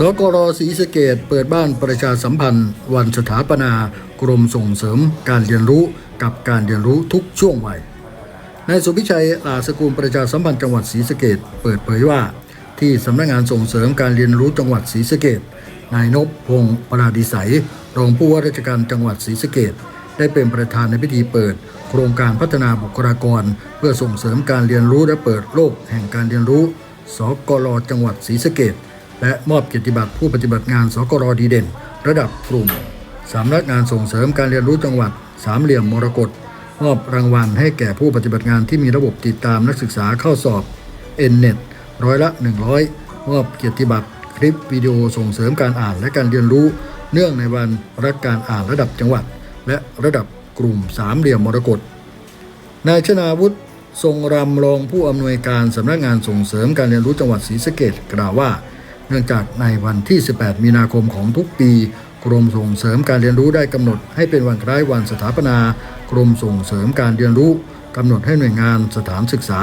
สกรศรีสะเกดเปิดบ้านประชาสัมพันธ์ วันสถาปนากรมส่งเสริมการเรียนรู้กับการเรียนรู้ทุกช่วงวัยนายสุพิชัยลาสกุลประชาสัมพันธ์จังหวัดศรีสะเกดเปิดเผยว่า ที่สำนักงานส่งเสริมการเรียนรู้จังหวัดศรีสะเกดนายนพพงศ์ปราดิสัยรองผู้ว่าราชการจังหวัดศรีสะเกดได้เป็นประธานในพิธีเปิด โครงการพัฒนาบุคลากร เพื่อส่งเสริมการเรียนรู้และเปิดโลกแห่งการเรียนรู้ สกรจังหวัดศรีสะเกด และมอบเกียรติบัตรผู้ปฏิบัติงานสกรดีเด่น ระดับกลุ่มสำนักงานส่งเสริมการเรียนรู้จังหวัด สามเหลี่ยมมรกตมอบรางวัลให้แก่ผู้ปฏิบัติงานที่มีระบบติดตามนักศึกษาเข้าสอบ n n e t ร้อยละ 100 มอบเกียรติบัตรคลิปวิดีโอส่งเสริมการอ่านและการเรียนรู้ เนื่องในวันรักการอ่านระดับจังหวัด และระดับกลุ่มสามเหลี่ยมมรกตนายชนาวุฒิทรงรำรองผู้อำนวยการสำนักงานส่งเสริมการเรียนรู้จังหวัดศรีสะเกดกล่าวว่า เนื่องจากในวันที่ 18 มีนาคมของทุกปี กรมส่งเสริมการเรียนรู้ได้กำหนดให้เป็นวันคล้ายวันสถาปนากรมส่งเสริมการเรียนรู้กำหนดให้หน่วยงานสถานศึกษา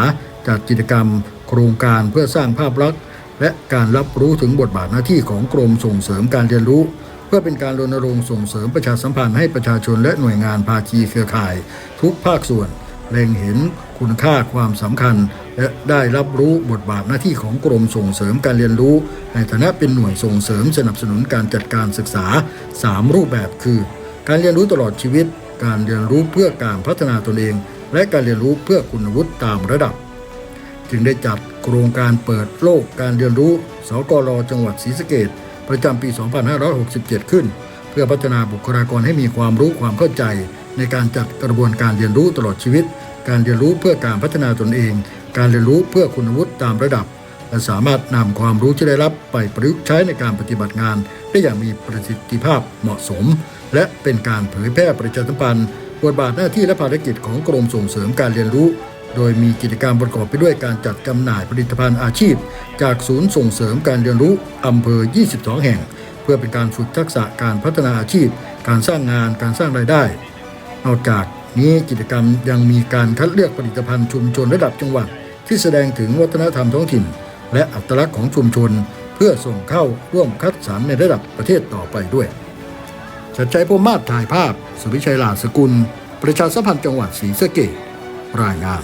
จัดกิจกรรม โครงการเพื่อสร้างภาพลักษณ์ และการรับรู้ถึงบทบาทหน้าที่ของกรมส่งเสริมการเรียนรู้ เพื่อเป็นการรณรงค์ส่งเสริมประชาสัมพันธ์ให้ประชาชนและหน่วยงานภาคีเครือข่าย ทุกภาคส่วน เล็งเห็นคุณค่าความสำคัญ และได้รับรู้บทบาทหน้าที่ของกรมส่งเสริมการเรียนรู้ ในฐานะเป็นหน่วยส่งเสริมสนับสนุนการจัดการศึกษา 3 รูปแบบคือ การเรียนรู้ตลอดชีวิต การเรียนรู้เพื่อการพัฒนาตนเอง และการเรียนรู้เพื่อคุณวุฒิตามระดับ จึงได้จัดโครงการเปิดโลกการเรียนรู้ สกรจังหวัดศรีสะเกดประจำปี 2567 ขึ้น เพื่อพัฒนาบุคลากรให้มีความรู้ความเข้าใจ ในการจัดกระบวนการเรียนรู้ตลอดชีวิต การเรียนรู้เพื่อการพัฒนาตนเอง การเรียนรู้เพื่อคุณวุฒิตามระดับ และสามารถนำความรู้ที่ได้รับไปประยุกต์ใช้ในการปฏิบัติงาน ได้อย่างมีประสิทธิภาพเหมาะสม และเป็นการเผยแพร่ประชาสัมพันธ์บทบาทหน้าที่และภารกิจของกรมส่งเสริมการเรียนรู้ โดยมีกิจกรรมประกอบไปด้วยการจัดจำหน่ายผลิตภัณฑ์อาชีพ จากศูนย์ส่งเสริมการเรียนรู้อำเภอ 22 แห่ง เพื่อเป็นการฝึกทักษะการพัฒนาอาชีพ การสร้างงาน การสร้างรายได้ นอกจากนี้กิจกรรมยังมีการคัดเลือกผลิตภัณฑ์ชุมชนระดับจังหวัด ที่แสดงถึงวัฒนธรรมท้องถิ่น และอัตลักษณ์ของชุมชน เพื่อส่งเข้าร่วมคัดสรรในระดับประเทศต่อไปด้วยชัดใจพมมาศถ่ายภาพสุวิชัยหลาสกุล ประชาสัมพันธ์จังหวัดศรีสะเกษรายงาน